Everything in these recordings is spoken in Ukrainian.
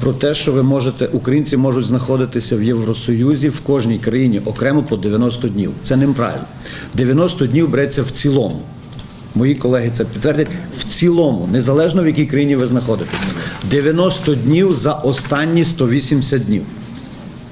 про те, що ви можете, українці можуть знаходитися в Євросоюзі в кожній країні окремо по 90 днів. Це неправильно. 90 днів береться в цілому. Мої колеги це підтвердять в цілому, незалежно в якій країні ви знаходитеся. 90 днів за останні 180 днів.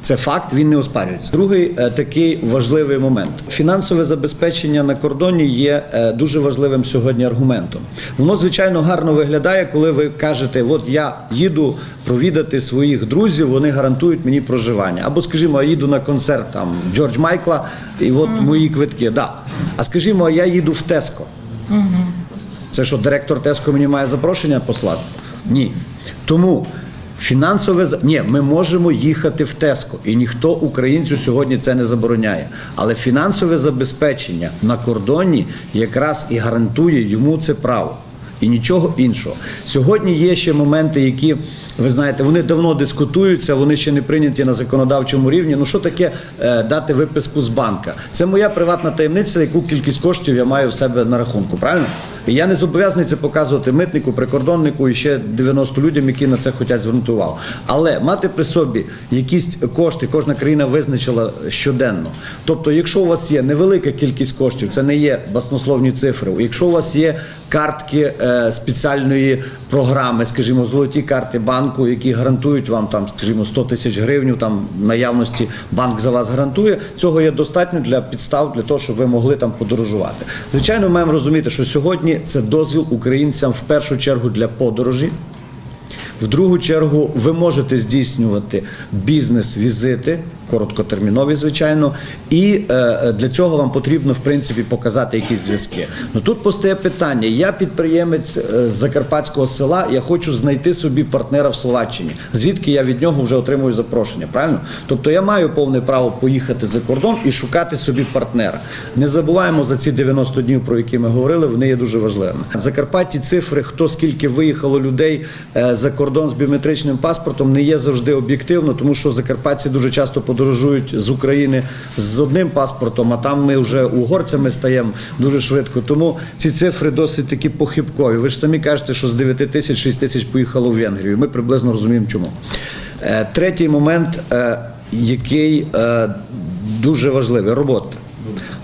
Це факт, він не оспарюється. Другий е, такий важливий момент: фінансове забезпечення на кордоні є е, дуже важливим сьогодні аргументом. Воно звичайно гарно виглядає, коли ви кажете, от я їду провідати своїх друзів, вони гарантують мені проживання. Або, скажімо, я їду на концерт там Джордж Майкла, і от мої квитки. Да. А скажімо, я їду в Теско. Це що, директор Теско мені має запрошення послати? Ні. Тому фінансове ні, ми можемо їхати в Теско, і ніхто українцю сьогодні це не забороняє. Але фінансове забезпечення на кордоні якраз і гарантує йому це право. І нічого іншого. Сьогодні є ще моменти, які ви знаєте, вони давно дискутуються, вони ще не прийняті на законодавчому рівні. Ну що таке е, дати виписку з банка? Це моя приватна таємниця, яку кількість коштів я маю в себе на рахунку. Правильно? Я не зобов'язаний це показувати митнику, прикордоннику і ще 90 людям, які на це хочуть звернути увагу. Але мати при собі якісь кошти, кожна країна визначила щоденно. Тобто, якщо у вас є невелика кількість коштів, це не є баснословні цифри. Якщо у вас є картки е, спеціальної програми, скажімо, золоті карти банку, які гарантують вам там, скажімо, 100 тисяч гривень, там наявності банк за вас гарантує. Цього є достатньо для підстав для того, щоб ви могли там подорожувати. Звичайно, маємо розуміти, що сьогодні це дозвіл українцям в першу чергу для подорожі. В другу чергу ви можете здійснювати бізнес-візити, короткотермінові, звичайно, і е, для цього вам потрібно в принципі показати якісь зв'язки. Ну тут постає питання: я підприємець е, з закарпатського села, я хочу знайти собі партнера в Словаччині. Звідки я від нього вже отримую запрошення? Правильно? Тобто я маю повне право поїхати за кордон і шукати собі партнера. Не забуваємо за ці 90 днів, про які ми говорили, вони є дуже важливими. В Закарпатті цифри, хто скільки виїхало людей е, за кордон з біометричним паспортом, не є завжди об'єктивно, тому що закарпатці дуже часто подорожують з України з одним паспортом, а там ми вже угорцями стаємо дуже швидко. Тому ці цифри досить такі похибкові. Ви ж самі кажете, що з 9 тисяч 6 тисяч поїхало в Венгрію. Ми приблизно розуміємо, чому. Е, Третій момент, е, який е, дуже важливий робота.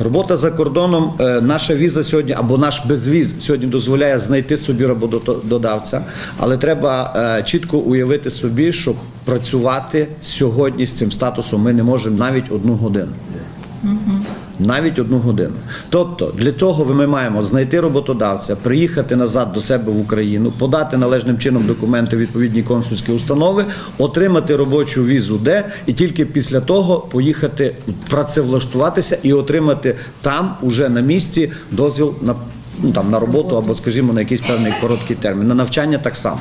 Робота за кордоном, наша віза сьогодні або наш безвіз сьогодні дозволяє знайти собі роботодавця, але треба чітко уявити собі, що працювати сьогодні з цим статусом ми не можемо навіть одну годину. Навіть одну годину. Тобто для того ми маємо знайти роботодавця, приїхати назад до себе в Україну, подати належним чином документи в відповідні консульські установи, отримати робочу візу, де і тільки після того поїхати працевлаштуватися і отримати там уже на місці дозвіл на ну там на роботу або, скажімо, на якийсь певний короткий термін. На навчання так само.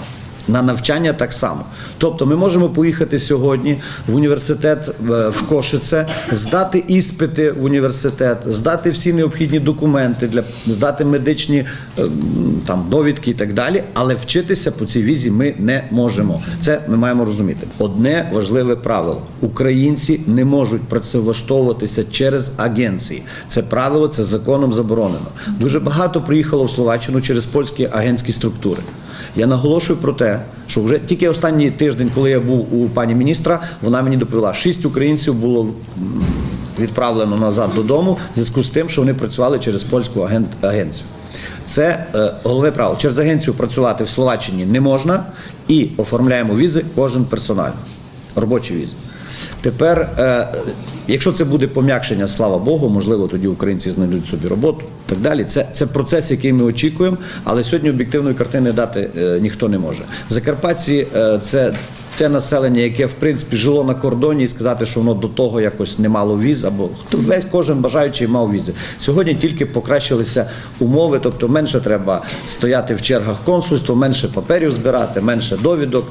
На навчання так само. Тобто ми можемо поїхати сьогодні в університет е, в Кошице, здати іспити в університет, здати всі необхідні документи для здати медичні е, там довідки і так далі. Але вчитися по цій візі ми не можемо. Це ми маємо розуміти. Одне важливе правило: українці не можуть працевлаштовуватися через агенції. Це правило, це законом заборонено. Дуже багато приїхало в Словаччину через польські агентські структури. Я наголошую про те, що вже тільки останній тиждень, коли я був у пані міністра, вона мені доповіла, шість українців було відправлено назад додому в зв'язку з тим, що вони працювали через польську агенцію. Це е, головне правило. Через агенцію працювати в Словаччині не можна і оформляємо візи кожен персонально. Робочі візи. Тепер, е, якщо це буде пом'якшення, слава Богу, можливо, тоді українці знайдуть собі роботу. Так далі. Це, це процес, який ми очікуємо, але сьогодні об'єктивної картини дати е, ніхто не може. Закарпатці е, це те населення, яке в принципі жило на кордоні, і сказати, що воно до того якось не мало віз, або хто весь кожен бажаючий мав візи. Сьогодні тільки покращилися умови, тобто менше треба стояти в чергах консульства, менше паперів збирати, менше довідок.